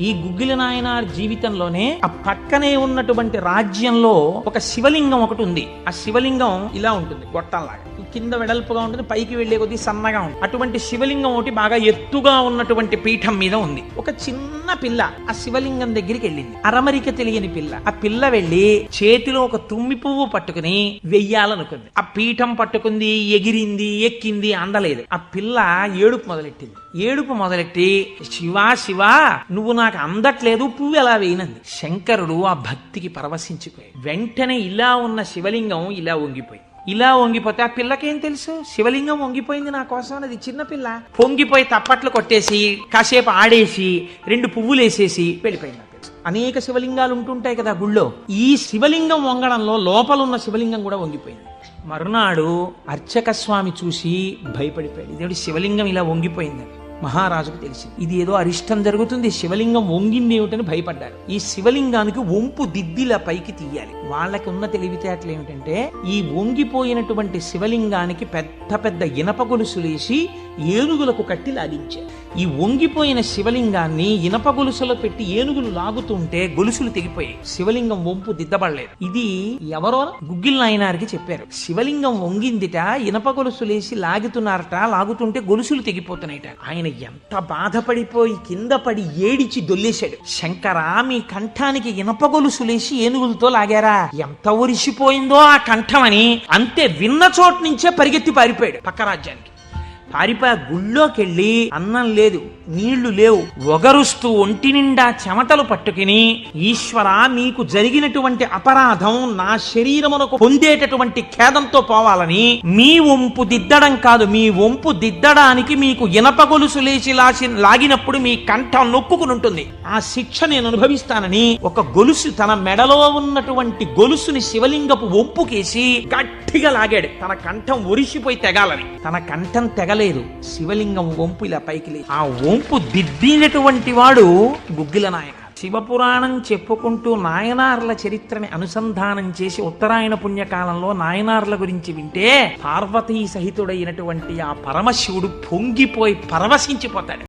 ఈ గుగ్గిల నాయనార్ జీవితంలోనే ఆ పక్కనే ఉన్నటువంటి రాజ్యంలో ఒక శివలింగం ఒకటి ఉంది. ఆ శివలింగం ఇలా ఉంటుంది గొట్టంలాగా. కింద వెడల్పుగా ఉంటుంది పైకి వెళ్ళే కొద్దీ సన్నగా ఉంటుంది. అటువంటి శివలింగం ఒకటి బాగా ఎత్తుగా ఉన్నటువంటి పీఠం మీద ఉంది. ఒక చిన్న పిల్ల ఆ శివలింగం దగ్గరికి వెళ్ళింది. అరమరిక తెలియని పిల్ల. ఆ పిల్ల వెళ్ళి చేతిలో ఒక తుమ్మి పువ్వు పట్టుకుని వెయ్యాలనుకుంది. ఆ పీఠం పట్టుకుంది ఎగిరింది ఎక్కింది అందలేదు. ఆ పిల్ల ఏడుపు మొదలెట్టింది. ఏడుపు మొదలెట్టి శివా శివా నువ్వు నాకు అందట్లేదు పువ్వు ఎలా వేయనంది? శంకరుడు ఆ భక్తికి పరవశించిపోయాడు. వెంటనే ఇలా ఉన్న శివలింగం ఇలా వంగిపోయింది ఇలా వంగిపోతే ఆ పిల్లకేం తెలుసు? శివలింగం వంగిపోయింది నా కోసం అది చిన్నపిల్ల పొంగిపోయి తప్పట్లు కొట్టేసి కాసేపు ఆడేసి రెండు పువ్వులు వేసేసి వెళ్ళిపోయింది అనేక శివలింగాలు ఉంటుంటాయి కదా గుళ్ళో. ఈ శివలింగం వంగడంలో లోపల ఉన్న శివలింగం కూడా వంగిపోయింది. మరునాడు అర్చక స్వామి చూసి భయపడిపోయాడు. ఇదేమిటి శివలింగం ఇలా వంగిపోయిందని? మహారాజుకు తెలిసింది. ఇది ఏదో అరిష్టం జరుగుతుంది శివలింగం వంగింది ఏమిటని భయపడ్డారు. ఈ శివలింగానికి వంపు దిద్దిలా పైకి తీయాలి. వాళ్ళకి ఉన్న తెలివితేటలు ఏమిటంటే ఈ వంగిపోయినటువంటి శివలింగానికి పెద్ద పెద్ద ఇనప గొలుసులేసి ఏనుగులకు కట్టి లాగించారు. ఈ వంగిపోయిన శివలింగాన్ని ఇనప గొలుసులో పెట్టి ఏనుగులు లాగుతుంటే గొలుసులు తెగిపోయాయి. శివలింగం వంపు దిద్దబడలేదు. ఇది ఎవరో గుగ్గిల్ నాయనారికి చెప్పారు. శివలింగం వంగిందిట ఇనప గొలుసులేసి లాగుతున్నారట లాగుతుంటే గొలుసులు తెగిపోతున్నాయిట. ఆయన ఎంత బాధపడిపోయి కింద పడి ఏడిచి దొల్లేశాడు. శంకర మీ కంఠానికి ఇనప గొలుసులేసి ఏనుగులతో లాగారా? ఎంత ఉరిసిపోయిందో ఆ కంఠమని అంతే విన్న చోటు నుంచే పరిగెత్తి పారిపోయాడు పక్క రాజ్యానికి. పారిపోయి గుళ్ళోకెళ్ళి అన్నం లేదు నీళ్ళు లేవు. ఒగరుస్తూ ఒంటి నిండా చెమటలు పట్టుకుని ఈశ్వర మీకు జరిగినటువంటి అపరాధం నా శరీరమునకు పొందేటటువంటి ఖేదంతో పోవాలని మీ వంపు దిద్దడం కాదు మీ వంపు దిద్దడానికి మీకు ఇనప గొలుసు లేచి లాసి లాగినప్పుడు మీ కంఠం నొక్కుకుని ఉంటుంది. ఆ శిక్ష నేను అనుభవిస్తానని ఒక గొలుసు తన మెడలో ఉన్నటువంటి గొలుసుని శివలింగపు వంపుకేసి గట్టిగా లాగాడు. తన కంఠం ఒరిసిపోయి తెగాలని. తన కంఠం రాలేదు శివలింగం వంపు ఇలా పైకి లేదు ఆ వంపు దిద్దినటువంటి వాడు గుగ్గిల నాయక. శివపురాణం చెప్పుకుంటూ నాయనార్ల చరిత్రని అనుసంధానం చేసి ఉత్తరాయణ పుణ్యకాలంలో నాయనార్ల గురించి వింటే పార్వతీ సహితుడైనటువంటి ఆ పరమశివుడు పొంగిపోయి పరవశించిపోతాడు.